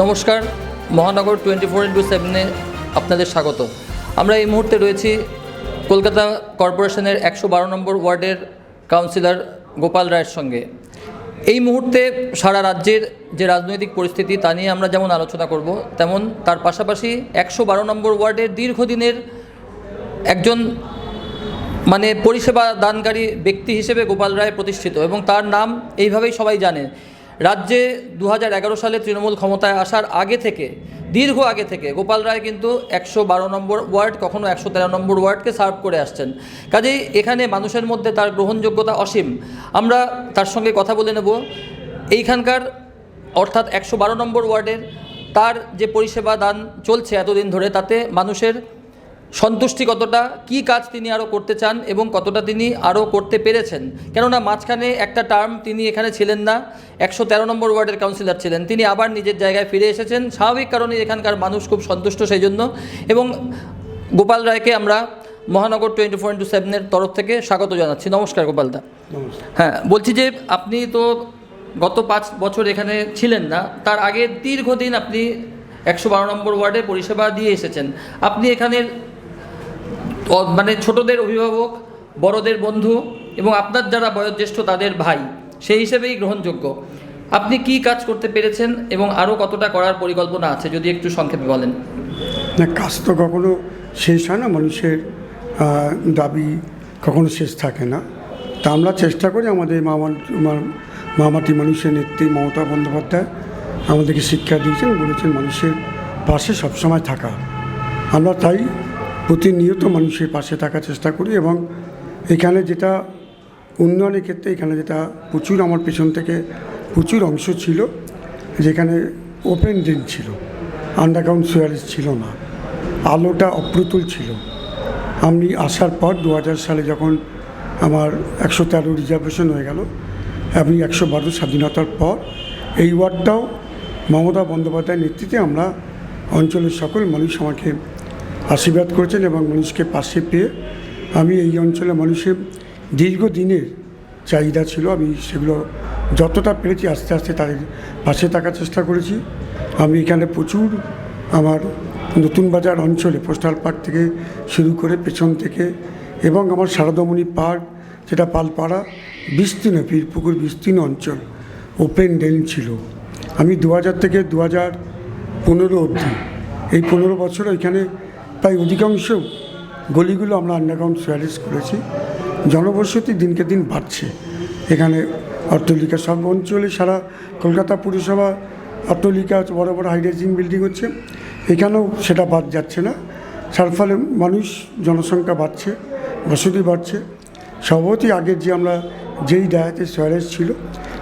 নমস্কার, মহানগর twenty four into সেভেনে আপনাদের স্বাগত। আমরা এই মুহূর্তে রয়েছি কলকাতা কর্পোরেশনের একশো বারো নম্বর ওয়ার্ডের কাউন্সিলর গোপাল রায়ের সঙ্গে। এই মুহূর্তে সারা রাজ্যের যে রাজনৈতিক পরিস্থিতি তা নিয়ে আমরা যেমন আলোচনা করব, তেমন তার পাশাপাশি একশো বারো নম্বর ওয়ার্ডের দীর্ঘদিনের একজন মানে পরিষেবা দানকারী ব্যক্তি হিসেবে গোপাল রায় প্রতিষ্ঠিত এবং তার নাম এইভাবেই সবাই জানে। রাজ্যে দু হাজার এগারো সালে তৃণমূল ক্ষমতায় আসার আগে থেকে, দীর্ঘ আগে থেকে গোপাল রায় কিন্তু একশো বারো নম্বর ওয়ার্ড, কখনো একশো তেরো নম্বর ওয়ার্ডকে সার্ভ করে আসছেন। কাজেই এখানে মানুষের মধ্যে তার গ্রহণযোগ্যতা অসীম। আমরা তার সঙ্গে কথা বলে নেব। এইখানকার, অর্থাৎ একশো বারো নম্বর ওয়ার্ডের তার যে পরিষেবা দান চলছে এতদিন ধরে, তাতে মানুষের সন্তুষ্টি কতটা কি কাজ তিনি আরও করতে চান এবং কতটা তিনি আরও করতে পেরেছেন? কেননা মাঝখানে একটা টার্ম তিনি এখানে ছিলেন না একশো তেরো নম্বর ওয়ার্ডের কাউন্সিলর ছিলেন। তিনি আবার নিজের জায়গায় ফিরে এসেছেন। স্বাভাবিক কারণে এখানকার মানুষ খুব সন্তুষ্ট সেই জন্য এবং গোপাল রায়কে আমরা মহানগর টোয়েন্টি ফোর ইন্টু সেভেনের তরফ থেকে স্বাগত জানাচ্ছি। নমস্কার গোপালদা হ্যাঁ বলছি যে আপনি তো গত পাঁচ বছর এখানে ছিলেন না তার আগে দীর্ঘদিন আপনি একশো বারো নম্বর ওয়ার্ডে পরিষেবা দিয়ে এসেছেন। আপনি এখানের মানে ছোটদের অভিভাবক, বড়দের বন্ধু এবং আপনার যারা বয়োজ্যেষ্ঠ তাদের ভাই, সেই হিসেবেই গ্রহণযোগ্য। আপনি কি কাজ করতে পেরেছেন এবং আরও কতটা করার পরিকল্পনা আছে, যদি একটু সংক্ষেপে বলেন? না, কাজ তো কখনো শেষ হয় না, মানুষের দাবি কখনো শেষ থাকে না। তা আমরা চেষ্টা করি আমাদের মামা মামাটি মানুষের নেত্রী মমতা বন্দ্যোপাধ্যায় আমাদেরকে শিক্ষা দিয়েছেন, বলেছেন মানুষের পাশে সবসময় থাকা। আমরা তাই প্রতিনিয়ত মানুষের পাশে থাকার চেষ্টা করি এবং এখানে যেটা উন্নয়নের ক্ষেত্রে এখানে যেটা প্রচুর আমার পেছন থেকে প্রচুর অংশ ছিল, যেখানে ওপেন ড্রেন ছিল আন্ডারগ্রাউন্ড সুয়ারেজ ছিল না, আলোটা অপ্রতুল ছিল। আমি আসার পর দু হাজার সালে যখন আমার একশো তেরো রিজার্ভেশন হয়ে গেল, আমি একশো বারো স্বাধীনতার পর এই ওয়ার্ডটাও মমতা বন্দ্যোপাধ্যায়ের নেতৃত্বে আমরা অঞ্চলের সকল মানুষ আমাকে আশীর্বাদ করেছেন এবং মানুষকে পাশে পেয়ে আমি এই অঞ্চলে মানুষের দীর্ঘদিনের চাহিদা ছিল। আমি সেগুলো যতটা পেরেছি আস্তে আস্তে তাদের পাশে থাকার চেষ্টা করেছি। আমি এখানে প্রচুর আমার নতুন বাজার অঞ্চলে পোস্টাল পার্ক থেকে শুরু করে পেছন থেকে এবং আমার সারদামণি পার্ক, যেটা পালপাড়া, বিস্তীর্ণ পীরপুকুর বিস্তীর্ণ অঞ্চল ওপেন ড্রেন ছিল। আমি দু হাজার থেকে দু হাজার পনেরো অবধি এই পনেরো বছর এখানে প্রায় অধিকাংশ গলিগুলো আমরা আন্ডারগ্রাউন্ড সোয়ারেজ করেছি। জনবসতি দিনকে দিন বাড়ছে। এখানে অট্টলিকা সব অঞ্চলে সারা কলকাতা পুরসভা অট্টলিকা, বড় বড় হাইরাইজিং বিল্ডিং হচ্ছে। এখানেও সেটা বাদ যাচ্ছে না। তার ফলে মানুষ জনসংখ্যা বাড়ছে, বসতি বাড়ছে। সভাপতি আগের যে আমরা যেই ডায়াতে সোয়ারেজ ছিল,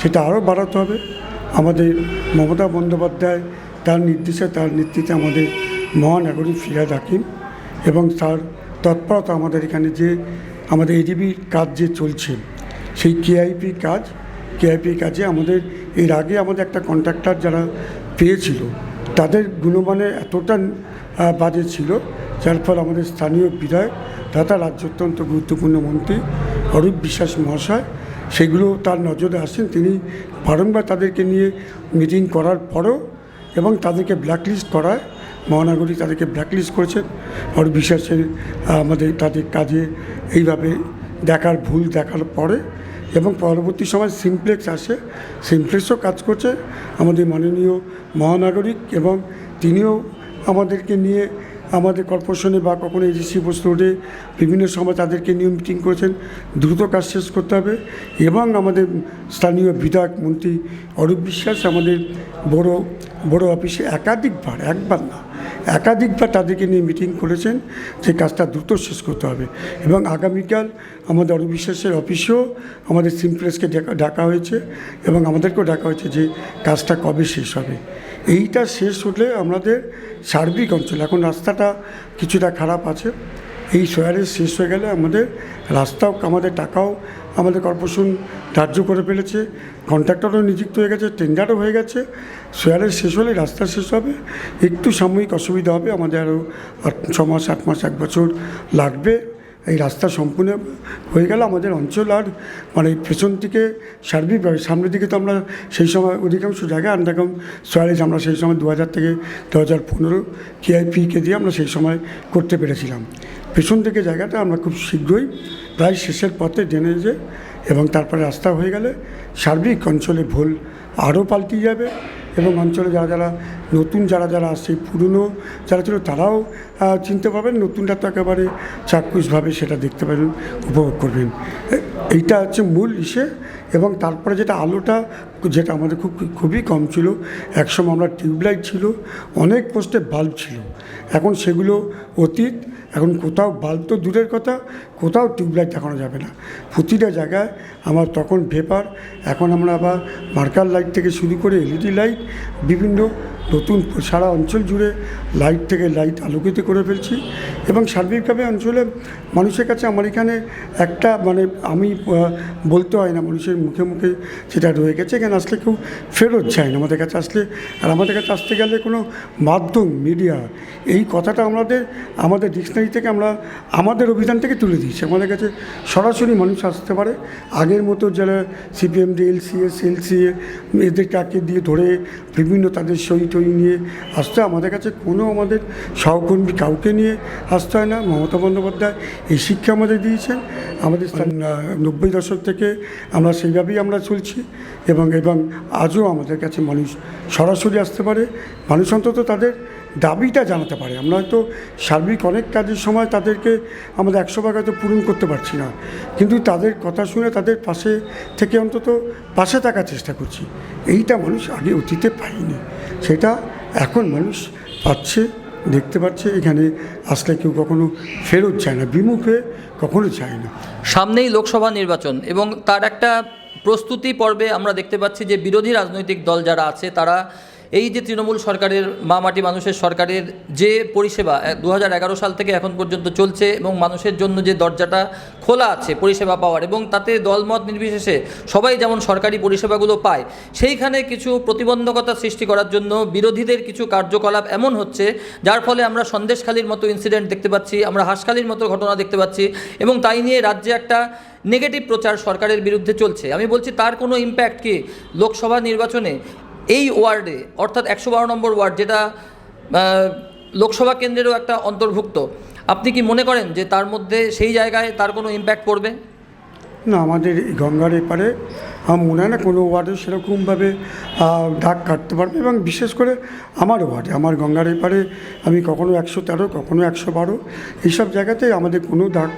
সেটা আরও বাড়াতে হবে। আমাদের মমতা বন্দ্যোপাধ্যায় তার নির্দেশে, তার নেতৃত্বে আমাদের মহানাগরিক ফিরাদ হাকিম এবং তার তৎপরতা আমাদের এখানে যে, আমাদের এডিবির কাজ যে চলছে, সেই কেআইপি কাজ কেআইপি কাজে আমাদের, এর আগে আমাদের একটা কন্ট্রাক্টর যারা পেয়েছিল, তাদের গুণমানে এতটা বাজে ছিল, যার ফলে আমাদের স্থানীয় বিধায়ক তথা রাজ্য অত্যন্ত গুরুত্বপূর্ণ মন্ত্রী, অরূপ বিশ্বাস মহাশয়, সেগুলো তার নজরে আসেন, তিনি বারংবার তাদেরকে নিয়ে মিটিং করার পরও এবং তাদেরকে ব্ল্যাকলিস্ট করায়। মহানগরী তাদেরকে ব্ল্যাকলিস্ট করেছেন অরূপ বিশ্বাসের আমাদের তাদের কাজে এইভাবে দেখার ভুল দেখার পরে এবং পরবর্তী সময় সিমপ্লেক্স আসে। সিমপ্লেক্সও কাজ করছে। আমাদের মাননীয় মহানাগরিক এবং তিনিও আমাদেরকে নিয়ে আমাদের কর্পোরেশনে বা কখনো এজিসি বস্তু রোডে বিভিন্ন সময় তাদেরকে নিয়ে মিটিং করেছেন। দ্রুত কাজ শেষ করতে হবে এবং আমাদের স্থানীয় বিধায়ক মন্ত্রী অরূপ বিশ্বাস আমাদের বড় বড় অফিসে একাধিকবার, একবার না একাধিকবার তাদেরকে নিয়ে মিটিং করেছেন যে কাজটা দ্রুত শেষ করতে হবে। এবং আগামীকাল আমাদের অরূপ বিশ্বাসের অফিসেও আমাদের সিমপ্লেসকে ডাকা হয়েছে এবং আমাদেরকেও ডাকা হয়েছে যে কাজটা কবে শেষ হবে। এইটা শেষ হলে আমাদের সার্বিক অঞ্চল, এখন রাস্তাটা কিছুটা খারাপ আছে। এই সোয়ারেজ শেষ হয়ে গেলে আমাদের রাস্তাও, আমাদের টাকাও, আমাদের কর্পোরেশন ধার্য করে ফেলেছে। কন্ট্রাক্টরও নিযুক্ত হয়ে গেছে, টেন্ডারও হয়ে গেছে। সোয়ারেজ শেষ হলে রাস্তা শেষ হবে। একটু সাময়িক অসুবিধা হবে, আমাদের আরও ছ মাস, আট মাস, এক বছর লাগবে। এই রাস্তা সম্পূর্ণ হয়ে গেল আমাদের অঞ্চল আর মানে পেছন থেকে সার্বিকভাবে সামনের দিকে তো আমরা সেই সময় অধিকাংশ জায়গায় আন্ডারগ্রাউন্ড সয়ারেজ আমরা সেই সময় দু হাজার থেকে দু হাজার পনেরো কেআইপিকে দিয়ে আমরা সেই সময় করতে পেরেছিলাম। পেছন থেকে জায়গাটা আমরা খুব শীঘ্রই প্রায় শেষের পথে ড্রেনেজে এবং তারপরে রাস্তা হয়ে গেলে সার্বিক অঞ্চলে ভুল আরও পাল্টে যাবে এবং অঞ্চলে যারা যারা নতুন যারা যারা আসছে পুরনো যারা ছিল তারাও চিনতে পারবেন নতুনটা তো একেবারে চাক্ষুষভাবে সেটা দেখতে পারবেন, উপভোগ করবেন। এইটা হচ্ছে মূল ইসে এবং তারপরে যেটা আলোটা, যেটা আমাদের খুব, খুবই কম ছিল, একসময় আমরা টিউবলাইট ছিল, অনেক পোস্টে বাল্ব ছিল। এখন সেগুলো অতীত এখন কোথাও বাল্ব তো দূরের কথা কোথাও টিউবলাইট দেখানো যাবে না। প্রতিটা জায়গায় আমার তখন ভেপার এখন আমরা আবার মার্কার লাইট থেকে শুরু করে এলইডি লাইট বিভিন্ন নতুন সারা অঞ্চল জুড়ে লাইট থেকে লাইট আলোকিত করে ফেলছি। এবং সার্বিকভাবে অঞ্চলে মানুষের কাছে আমার এখানে একটা মানে আমি বলতে হয় না মানুষের মুখে মুখে সেটা রয়ে গেছে, এখানে আসলে কেউ ফেরত যায় না আমাদের কাছে আসলে। আর আমাদের কাছে আসতে গেলে কোনো মাধ্যম মিডিয়া এই কথাটা আমাদের আমাদের ডিকশনারি থেকে আমরা আমাদের অভিধান থেকে তুলে দিয়েছি। আমাদের কাছে সরাসরি মানুষ আসতে পারে আগের মতো যারা সিপিএম ডি এলসিএস এলসিএ এদের কাকে দিয়ে ধরে বিভিন্ন তাদের সই টই নিয়ে আসতে। আমাদের কাছে কোনো আমাদের সহকর্মী কাউকে নিয়ে আসতে হয় না। মমতা বন্দ্যোপাধ্যায় এই শিক্ষা আমাদের দিয়েছেন। আমাদের নব্বই দশক থেকে আমরা সেইভাবেই আমরা চলছি এবং এবং আজও আমাদের কাছে মানুষ সরাসরি আসতে পারে। মানুষ অন্তত তাদের দাবিটা জানাতে পারে। আমরা হয়তো সার্বিক অনেক কাজের সময় তাদেরকে আমাদের একশো ভাগ হয়তো পূরণ করতে পারছি না। কিন্তু তাদের কথা শুনে তাদের পাশে থেকে অন্তত পাশে থাকার চেষ্টা করছি। এইটা মানুষ আগে অতীতে পায়নি। সেটা এখন মানুষ পাচ্ছে, দেখতে পাচ্ছে। এখানে আসলে কেউ কখনো ফেরত চায় না, বিমুখে কখনো চায় না। সামনেই লোকসভা নির্বাচন এবং তার একটা প্রস্তুতি পর্বে আমরা দেখতে পাচ্ছি যে বিরোধী রাজনৈতিক দল যারা আছে, তারা এই যে তৃণমূল সরকারের মা মাটি মানুষের সরকারের যে পরিষেবা দু হাজার এগারো সাল থেকে এখন পর্যন্ত চলছে এবং মানুষের জন্য যে দরজাটা খোলা আছে পরিষেবা পাওয়ার এবং তাতে দলমত নির্বিশেষে সবাই যেমন সরকারি পরিষেবাগুলো পায়, সেইখানে কিছু প্রতিবন্ধকতা সৃষ্টি করার জন্য বিরোধীদের কিছু কার্যকলাপ এমন হচ্ছে, যার ফলে আমরা সন্দেশখালির মতো ইনসিডেন্ট দেখতে পাচ্ছি, আমরা হাসখালির মতো ঘটনা দেখতে পাচ্ছি এবং তাই নিয়ে রাজ্যে একটা নেগেটিভ প্রচার সরকারের বিরুদ্ধে চলছে। আমি বলছি তার কোনো ইম্প্যাক্ট কি? লোকসভা নির্বাচনে এই ওয়ার্ডে, অর্থাৎ একশো বারো নম্বর ওয়ার্ড, যেটা লোকসভা কেন্দ্রেরও একটা অন্তর্ভুক্ত, আপনি কি মনে করেন যে তার মধ্যে সেই জায়গায় তার কোনো ইম্প্যাক্ট পড়বে? না, আমাদের গঙ্গার এপারে আমার মনে হয় না কোনো ওয়ার্ডে সেরকমভাবে ডাক কাটতে পারবে এবং বিশেষ করে আমার ওয়ার্ডে, আমার গঙ্গার এপারে আমি কখনো একশো তেরো, কখনো একশো বারো, এইসব জায়গাতে আমাদের কোনো দাগ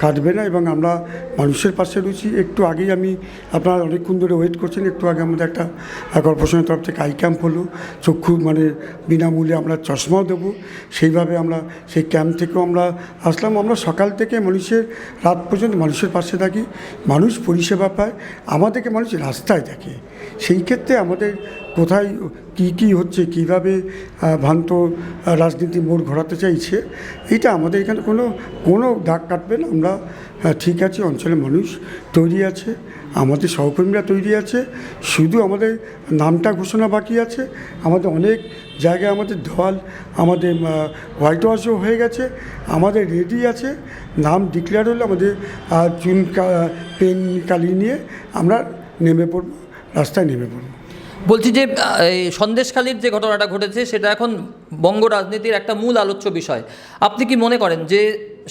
কাটবে না এবং আমরা মানুষের পাশে রয়েছি। একটু আগেই আমি আপনারা অনেকক্ষণ ধরে ওয়েট করছেন, একটু আগে আমাদের একটা কর্পোরেশনের তরফ থেকে আই ক্যাম্প হলো। চক্ষু মানে বিনামূল্যে আমরা চশমাও দেবো। সেইভাবে আমরা সেই ক্যাম্প থেকেও আমরা আসলাম। আমরা সকাল থেকে মানুষের, রাত পর্যন্ত মানুষের পাশে থাকি। মানুষ পরিষেবা পায়। আমাদেরকে মানুষ রাস্তায় দেখে। সেই ক্ষেত্রে আমাদের কোথায় কি কি হচ্ছে, কীভাবে ভ্রান্ত রাজনীতি মোড় ঘোরাতে চাইছে, এটা আমাদের এখানে কোনো কোনো দাগ কাটবে না। আমরা ঠিক আছে, অঞ্চলের মানুষ তৈরি আছে, আমাদের সহকর্মীরা তৈরি আছে, শুধু আমাদের নামটা ঘোষণা বাকি আছে, আমাদের অনেক জায়গায় আমাদের দেওয়াল, আমাদের হোয়াইট ওয়াশও হয়ে গেছে, আমাদের রেডি আছে, নাম ডিক্লেয়ার হলে আমাদের চুন পেন, কালি নিয়ে আমরা নেমে পড়ব। রাস্তায় নেমে পড়ব বলছি যে এই সন্দেশখালীর যে ঘটনাটা ঘটেছে, সেটা এখন বঙ্গ রাজনীতির একটা মূল আলোচ্য বিষয়। আপনি কি মনে করেন যে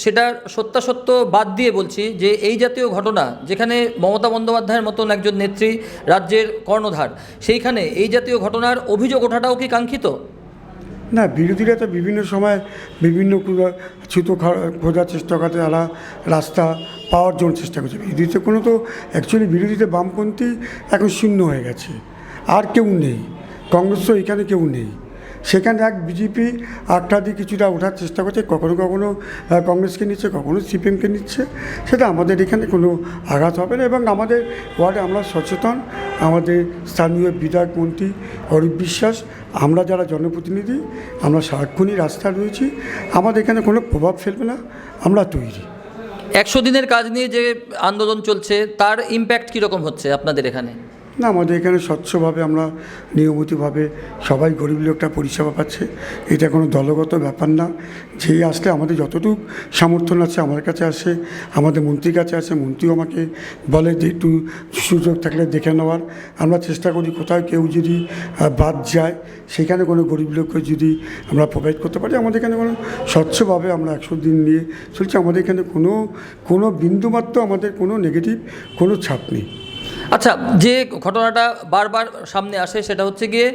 সেটা সত্যাসত্য বাদ দিয়ে বলছি যে এই জাতীয় ঘটনা, যেখানে মমতা বন্দ্যোপাধ্যায়ের মতন একজন নেত্রী, রাজ্যের কর্ণধার, সেইখানে এই জাতীয় ঘটনার অভিযোগ ওঠাটাও কি কাঙ্ক্ষিত? না, বিরোধীরা তো বিভিন্ন সময় বিভিন্ন ছুতো খোঁজার চেষ্টা করে, তারা রাস্তা পাওয়ার জন্য চেষ্টা করছে। বিরোধীতে কোনো তো অ্যাকচুয়ালি বিরোধীতে বামপন্থী এখন শূন্য হয়ে গেছে। আর কেউ নেই। কংগ্রেস তো এখানে কেউ নেই। সেখানে এক বিজেপি আটটা দিয়ে কিছুটা ওঠার চেষ্টা করছে, কখনো কখনো কংগ্রেসকে নিচ্ছে, কখনো সিপিএমকে নিচ্ছে, সেটা আমাদের এখানে কোনো আঘাত হবে না। এবং আমাদের ওয়ার্ডে আমরা সচেতন, আমাদের স্থানীয় বিধায়ক মন্ত্রী অরূপ বিশ্বাস, আমরা যারা জনপ্রতিনিধি, আমরা সারাক্ষণই রাস্তায় রয়েছি, আমাদের এখানে কোনো প্রভাব ফেলবে না, আমরা তৈরি। একশো দিনের কাজ নিয়ে যে আন্দোলন চলছে, তার ইম্প্যাক্ট কীরকম হচ্ছে আপনাদের এখানে? না, আমাদের এখানে স্বচ্ছভাবে আমরা নিয়মিতভাবে সবাই গরিব লোকটা পরিষেবা পাচ্ছে। এটা কোনো দলগত ব্যাপার না। যেই আসলে আমাদের যতটুকু সমর্থন আছে আমার কাছে আসে, আমাদের মন্ত্রীর কাছে আসে, মন্ত্রীও আমাকে বলে যে একটু সুযোগ থাকলে দেখে নেওয়ার। আমরা চেষ্টা করি কোথাও কেউ যদি বাদ যায়, সেখানে কোনো গরিব লোককে যদি আমরা প্রোভাইড করতে পারি। আমাদের এখানে কোনো স্বচ্ছভাবে আমরা একশো দিন নিয়ে চলছে। আমাদের এখানে কোনো কোনো বিন্দুমাত্র আমাদের কোনো নেগেটিভ কোনো ছাপ নেই। আচ্ছা যে ঘটনাটা বারবার সামনে আসে সেটা হচ্ছে গিয়ে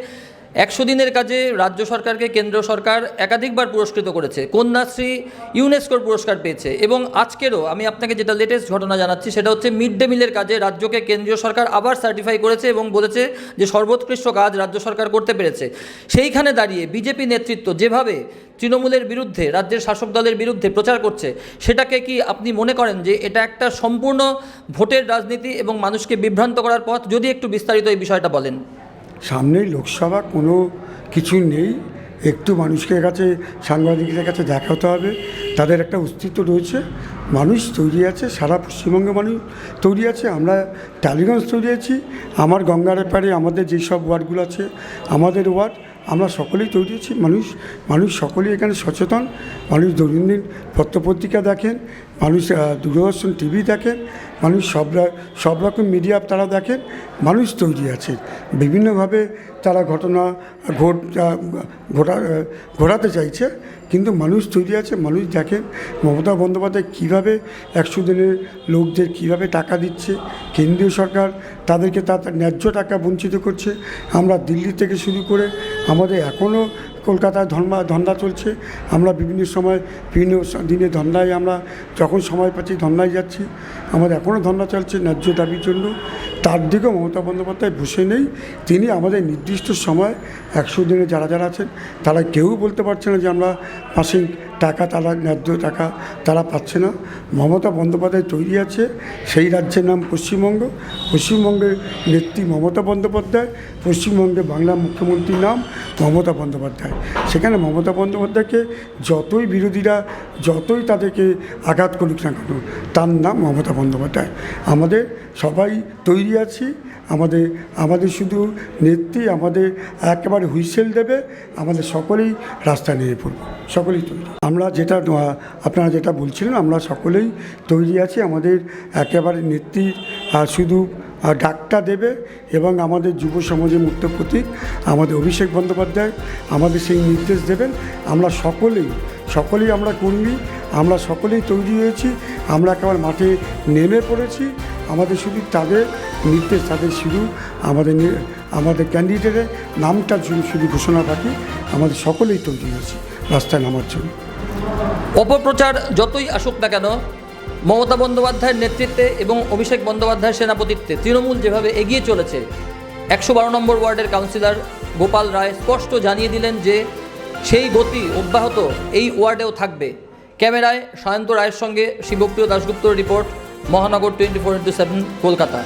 একশো দিনের কাজে রাজ্য সরকারকে কেন্দ্র সরকার একাধিকবার পুরস্কৃত করেছে। কন্যাশ্রী ইউনেস্কোর পুরস্কার পেয়েছে এবং আজকেরও আমি আপনাকে যেটা লেটেস্ট ঘটনা জানাচ্ছি, সেটা হচ্ছে মিড ডে মিলের কাজে রাজ্যকে কেন্দ্রীয় সরকার আবার সার্টিফাই করেছে এবং বলেছে যে সর্বোৎকৃষ্ট কাজ রাজ্য সরকার করতে পেরেছে। সেইখানে দাঁড়িয়ে বিজেপি নেতৃত্ব যেভাবে তৃণমূলের বিরুদ্ধে, রাজ্যের শাসক দলের বিরুদ্ধে প্রচার করছে, সেটাকে কি আপনি মনে করেন যে এটা একটা সম্পূর্ণ ভোটের রাজনীতি এবং মানুষকে বিভ্রান্ত করার পথ? যদি একটু বিস্তারিত এই বিষয়টা বলেন। সামনেই লোকসভা, কোনো কিছু নেই। একটু মানুষকে কাছে, সাংবাদিকদের কাছে দেখাতে হবে। তাদের একটা অস্তিত্ব রয়েছে। মানুষ তৈরি আছে, সারা পশ্চিমবঙ্গে মানুষ তৈরি আছে। আমরা টালিগঞ্জ তৈরি আছি। আমার গঙ্গার পাড়ে আমাদের যেসব ওয়ার্ডগুলো আছে, আমাদের ওয়ার্ড, আমরা সকলেই তৈরি আছি। মানুষ মানুষ সকলেই এখানে সচেতন। মানুষ দৈনন্দিন পত্রপত্রিকা দেখেন। মানুষ দূরদর্শন টিভি দেখেন। মানুষ সব সব রকম মিডিয়া তারা দেখেন, মানুষ তৈরি আছে। বিভিন্নভাবে তারা ঘটনা ঘট ঘটা ঘোরাতে চাইছে, কিন্তু মানুষ তৈরি আছে, মানুষ দেখেন মমতা বন্দ্যোপাধ্যায় কীভাবে একশো দিনের লোকদের কীভাবে টাকা দিচ্ছে, কেন্দ্রীয় সরকার তাদেরকে তার ন্যায্য টাকা বঞ্চিত করছে। আমরা দিল্লি থেকে শুরু করে আমাদের এখনও কলকাতায় ধর্মা ধন্দা চলছে। আমরা বিভিন্ন সময়, বিভিন্ন দিনে ধন্দায় আমরা যখন সময় পাচ্ছি ধন্দায় যাচ্ছি। আমাদের এখনও ধন্দা চলছে ন্যায্য দাবির জন্য। তার দিকেও মমতা বন্দ্যোপাধ্যায় বসে নেই। তিনি আমাদের নির্দিষ্ট সময় একশো দিনে যারা যারা আছেন, তারা কেউ বলতে পারছে না যে আমরা মাসিক টাকা তারা ন্যায্য টাকা তারা পাচ্ছে না। মমতা বন্দ্যোপাধ্যায় তৈরি আছে, সেই রাজ্যের নাম পশ্চিমবঙ্গ। পশ্চিমবঙ্গের নেত্রী মমতা বন্দ্যোপাধ্যায় পশ্চিমবঙ্গে বাংলা মুখ্যমন্ত্রীর নাম মমতা বন্দ্যোপাধ্যায়। সেখানে মমতা বন্দ্যোপাধ্যায়কে যতই বিরোধীরা, যতই তাদেরকে আঘাত করুক না কেন, তার নাম মমতা বন্দ্যোপাধ্যায়। আমাদের সবাই তৈরি আছি। আমাদের আমাদের শুধু নেত্রী আমাদের একেবারে হুইসেল দেবে। আমাদের সকলেই রাস্তা নিয়ে পড়ব। সকলেই তৈরি। আমরা যেটা আপনারা যেটা বলছিলেন আমরা সকলেই তৈরি আছি। আমাদের একেবারে নেত্রীর আহ, শুধু ডাকটা দেবে এবং আমাদের যুব সমাজের মুক্ত প্রতীক আমাদের অভিষেক বন্দ্যোপাধ্যায় আমাদের সেই নির্দেশ দেবেন। আমরা সকলেই সকলেই আমরা কর্মী আমরা সকলেই তৈরি হয়েছি। আমরা একেবারে মাঠে নেমে পড়েছি। আমাদের শুধু তাদের নির্দেশ, তাদের শুধু আমাদের আমাদের ক্যান্ডিডেটের নামটা শুধু শুধু ঘোষণা বাকি আমাদের সকলেই তৈরি হয়েছি রাস্তায় নামার জন্য। অপপ্রচার যতই আসুক না কেন, মমতা বন্দ্যোপাধ্যায়ের নেতৃত্বে এবং অভিষেক বন্দ্যোপাধ্যায়ের সেনাপতিত্বে তৃণমূল যেভাবে এগিয়ে চলেছে, একশো বারো নম্বর ওয়ার্ডের কাউন্সিলর গোপাল রায় স্পষ্ট জানিয়ে দিলেন যে সেই গতি অব্যাহত এই ওয়ার্ডেও থাকবে। ক্যামেরায় সায়ন্ত রায়ের সঙ্গে শিবপ্রিয় দাশগুপ্তর report. Mahanagar twenty four into seven Kolkata.